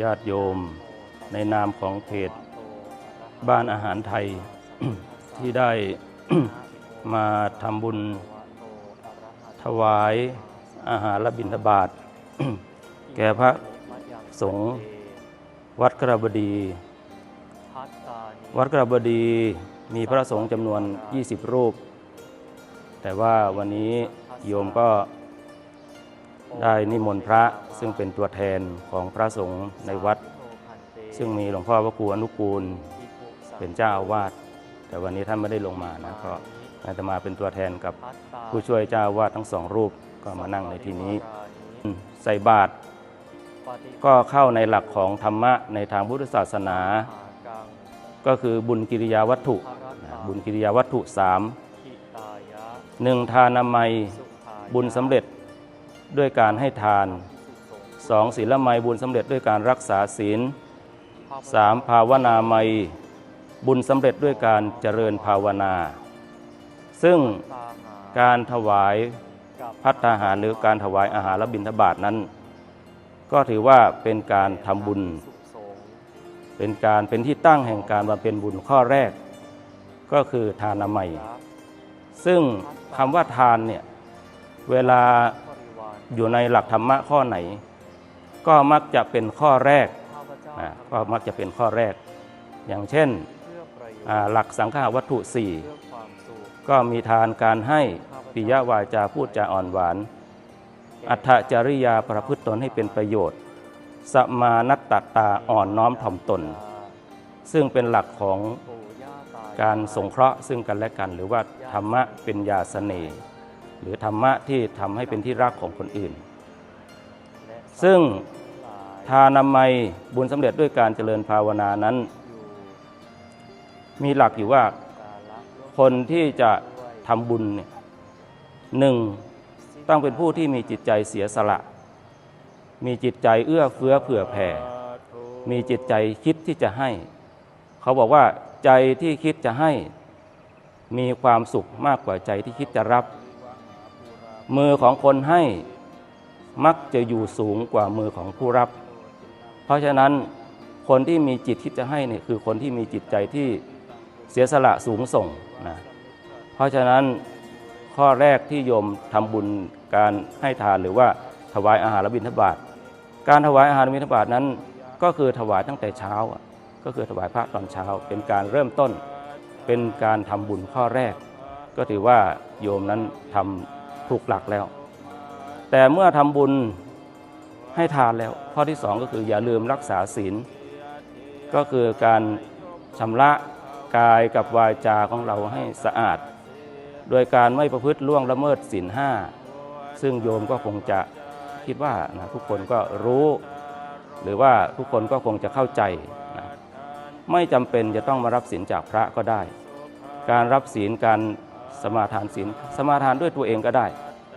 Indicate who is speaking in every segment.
Speaker 1: ญาติโยม ในนามของเพจ
Speaker 2: โต
Speaker 1: บ้านอาหารไทย ที่ได้มาทำบุญ ถวายอาหารและบิณฑบาต แก่พระสงฆ์วัดกระบดี วัดกระบดีมีพระสงฆ์จำนวน 20 รูป แต่ว่าวันนี้โยมก็ ได้นิมนต์พระซึ่งเป็นตัวแทนของพระสงฆ์ในวัด
Speaker 2: โนพันเต
Speaker 1: ซึ่งมีหลวงพ่อพระครูอนุกูล
Speaker 2: ภิกขุสัง
Speaker 1: เป็นเจ้าอาวาสแต่วันนี้ท่านไม่ได้ลงมานะก็อาตมาเป็นตัวแทนกับ
Speaker 2: พัตตา
Speaker 1: ผู้ช่วยเจ้าอาวาสทั้งสองรูปก็มานั่งในที่นี้
Speaker 2: สัพพะริวารานิ
Speaker 1: ใส่บาตร
Speaker 2: ปฏิ
Speaker 1: ก็เข้าในหลักของธรรมะในทางพุทธศาสนา
Speaker 2: หากัง
Speaker 1: ก็คือบุญกิริยาวัตถุ
Speaker 2: ภรัต
Speaker 1: นะ
Speaker 2: ตา
Speaker 1: บุญกิริยาวัตถุสาม
Speaker 2: ทิตายะ
Speaker 1: หนึ่งทานามัย
Speaker 2: สุขายะ
Speaker 1: บุญสำเร็จ ด้วยการให้ทาน
Speaker 2: ส
Speaker 1: องศีลไมยบุญสำเร็จด้วยการรักษาศีล
Speaker 2: ภาพ
Speaker 1: สามภาวนาไมยบุญสำเร็จด้วยการเจริญภาวนา ซึ่งการถวาย
Speaker 2: กับ
Speaker 1: พัฒหารหรือการถวายอาหารและบิณฑบาตนั้น ก็ถือว่าเป็นการทำบุญ เป็นการเป็นที่ตั้งแห่งการบำเพ็ญบุญข้อแรก ก็คือทานามัย ซึ่งคำว่าทานเนี่ยเวลา อยู่ในหลักธรรมะข้อไหน ก็มักจะเป็นข้อแรก
Speaker 2: ข้าพเจ้า
Speaker 1: นะก็มักจะเป็นข้อแรก อย่างเช่น
Speaker 2: เพื่อประโยชน์
Speaker 1: อ่าหลักสังฆาวัตถุสี่
Speaker 2: เพื่อความสุข
Speaker 1: ก็มีทานการให้ปิยวาจาพูดจาอ่อนหวาน อัตถจริยาประพฤติตนให้เป็นประโยชน์ สมานัตตตาอ่อนน้อมถ่อมตน ซึ่งเป็นหลักของ
Speaker 2: ปู่ย่าตายย
Speaker 1: การสงเคราะห์ซึ่งกันและกัน หรือว่าธรรมะเป็นยาเสน่ห์ หรือธรรมะที่ทำให้เป็นที่รักของคนอื่น
Speaker 2: และ
Speaker 1: ซึ่ง
Speaker 2: หลาย
Speaker 1: ทานามัยบุญสำเร็จด้วยการเจริญภาวนานั้น
Speaker 2: อยู่
Speaker 1: มีหลักอยู่ว่า
Speaker 2: กาละล่วง
Speaker 1: คนที่จะ
Speaker 2: ด้วย
Speaker 1: ทำบุญเนี่ยหนึ่งต้องเป็นผู้ที่มีจิตใจเสียสละ มีจิตใจเอื้อเฟื้อเผื่อแผ่ มีจิตใจคิดที่จะให้ เขาบอกว่าใจที่คิดจะให้ มีความสุขมากกว่าใจที่คิดจะรับ มือของคนให้มักจะอยู่สูงกว่ามือของผู้รับ เพราะฉะนั้นคนที่มีจิตคิดจะให้เนี่ยคือคนที่มีจิตใจที่เสียสละสูงส่งนะเพราะฉะนั้นข้อแรกที่โยมทำบุญการให้ทานหรือว่าถวายอาหารบิณฑบาตการถวายอาหารบิณฑบาตนั้น ก็คือถวายตั้งแต่เช้า ก็คือถวายพระตอนเช้า เป็นการเริ่มต้น เป็นการทำบุญข้อแรก ก็ถือว่าโยมนั้นทำ ถูกหลักแล้ว แต่เมื่อทำบุญให้ทานแล้ว ข้อที่สองก็คืออย่าลืมรักษาศีล ก็คือการชำระกายกับวาจาของเราให้สะอาด โดยการไม่ประพฤติล่วงละเมิดศีลห้าซึ่งโยมก็คงจะคิดว่านะทุกคนก็รู้ หรือว่าทุกคนก็คงจะเข้าใจนะไม่จำเป็นจะต้องมารับศีลจากพระก็ได้ การรับศีลการ สมาทานศีลสมาทานด้วยตัวเองก็ได้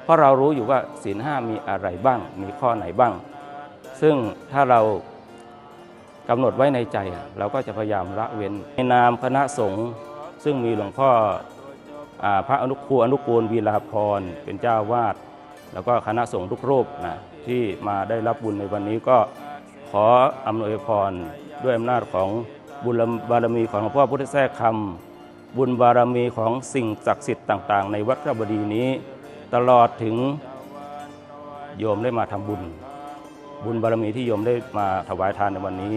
Speaker 1: เพราะเรารู้อยู่ว่าศีลห้ามีอะไรบ้าง มีข้อไหนบ้าง ซึ่งถ้าเรากำหนดไว้ในใจเราก็จะพยายามละเว้นในนามคณะสงฆ์ซึ่งมีหลวงพ่ออพระอนุครูอนุกูลวีลาพรเป็นเจ้าวาด แล้วก็คณะสงฆ์ทุกรูปนะที่มาได้รับบุญในวันนี้ก็ขออำนวยพรด้วยอำนาจของบุญบารมีของหลวงพ่อพุทธแท้คำ บุญบารมีของสิ่งศักดิ์สิทธิ์ต่าง ๆ ในวัดพระบดีนี้ ตลอดถึงโยมได้มาทำบุญ บุญบารมีที่โยมได้มาถวายทานในวันนี้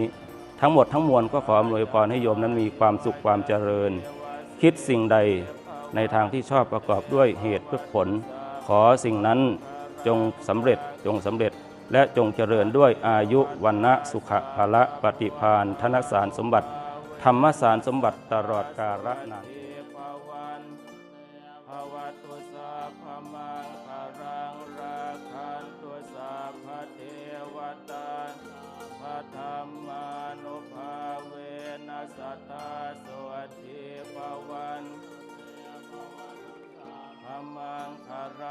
Speaker 1: ทั้งหมดทั้งมวลก็ขออำนวยพรให้โยมนั้นมีความสุขความเจริญ คิดสิ่งใดในทางที่ชอบประกอบด้วยเหตุเพื่อผล ขอสิ่งนั้นจงสำเร็จจงสำเร็จ และจงเจริญด้วยอายุวันนะสุขภาละปฏิพานธนสารสมบัติ ธรรมสารสมบัติตลอดกาลนานมังครนะ